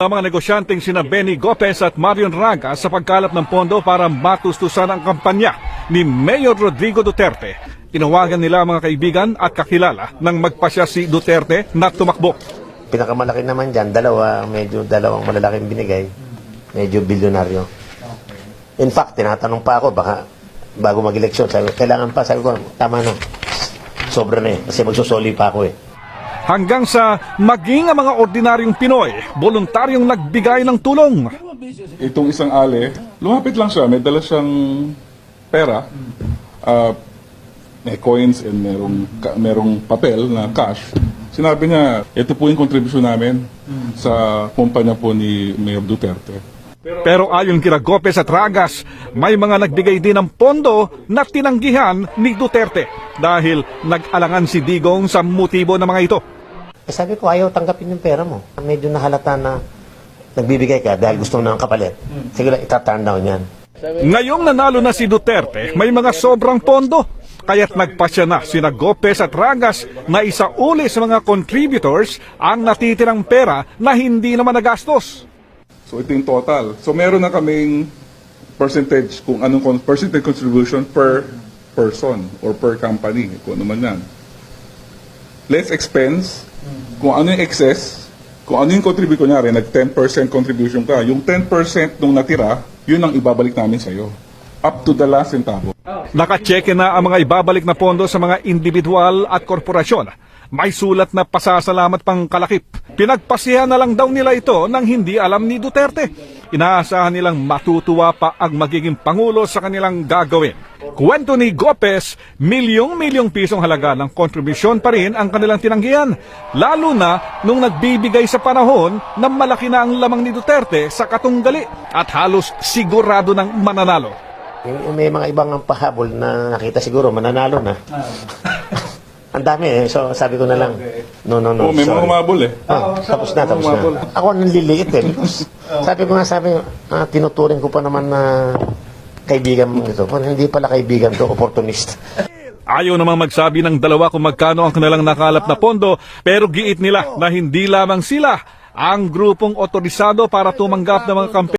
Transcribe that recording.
Ang mga negosyanteng sina Benny Gopez at Marion Raga sa pagkalap ng pondo para matustusan ang kampanya ni Mayor Rodrigo Duterte. Tinawagan nila mga kaibigan at kakilala nang magpasya si Duterte na tumakbo. Pinakamalaki naman dyan, dalawa, medyo dalawang malalaking binigay. Medyo bilyonaryo. In fact, tinatanong pa ako, baka bago mag-eleksyon, sabi kailangan pa, sabi ko, tama na. Sobra na eh, kasi magsusoli pa ako eh. Hanggang sa maging ang mga ordinaryong Pinoy, voluntaryong nagbigay ng tulong. itong isang ale, lumapit lang siya, may dala siyang pera, ah, may coins and merong, merong papel na cash. Sinabi niya, ito po yung contribution namin sa kumpanya po ni Mayor Duterte. Pero ayon kina Gopez at Ragas, may mga nagbigay din ng pondo na tinanggihan ni Duterte dahil nag-alangan si Digong sa motibo ng mga ito. Eh, sabi ko, ayaw tanggapin yung pera mo. Medyo nahalata na nagbibigay ka dahil gusto mo ng kapalit. Sige lang, itaturn down yan. Ngayong nanalo na si Duterte, may mga sobrang pondo. Kaya't nagpasya na sina Gopez at Ragas na isauli sa mga contributors ang natitirang pera na hindi naman nagastos. So ito yung total. So meron na kaming percentage kung anong percentage contribution per person or per company, kung ano man yan. Less expense, kung ano yung excess, kung ano yung contribute, kunyari, nag 10% contribution ka, yung 10% nung natira, yun ang ibabalik namin sa'yo. Up to the last centavo. Nakacheque na ang mga ibabalik na pondo sa mga individual at korporasyon. May sulat na pasasalamat pang kalakip. Pinagpasihan na lang daw nila ito nang hindi alam ni Duterte. Inaasahan nilang matutuwa pa ang magiging pangulo sa kanilang gagawin. Kwento ni Gopez, milyong-milyong pisong halaga ng kontribusyon pa rin ang kanilang tinanggihan. Lalo na nung nagbibigay sa panahon na malaki na ang lamang ni Duterte sa katunggali at halos sigurado ng mananalo. May mga ibang ang pahabol na nakita siguro, mananalo na. Ang dami eh. So, sabi ko na lang, no, no, no. Oo, may mga sorry. humabol eh. Ah, tapos na, tapos Umabol. na. Ako naliliit eh. Because, sabi ko nga, sabi, ah, tinuturing ko pa naman na kaibigan mo ito. Kung hindi pala kaibigan to, opportunist. Ayaw namang magsabi ng dalawa kung magkano ang kanilang nakalap na pondo pero giit nila na hindi lamang sila ang grupong otorisado para tumanggap ng mga kampe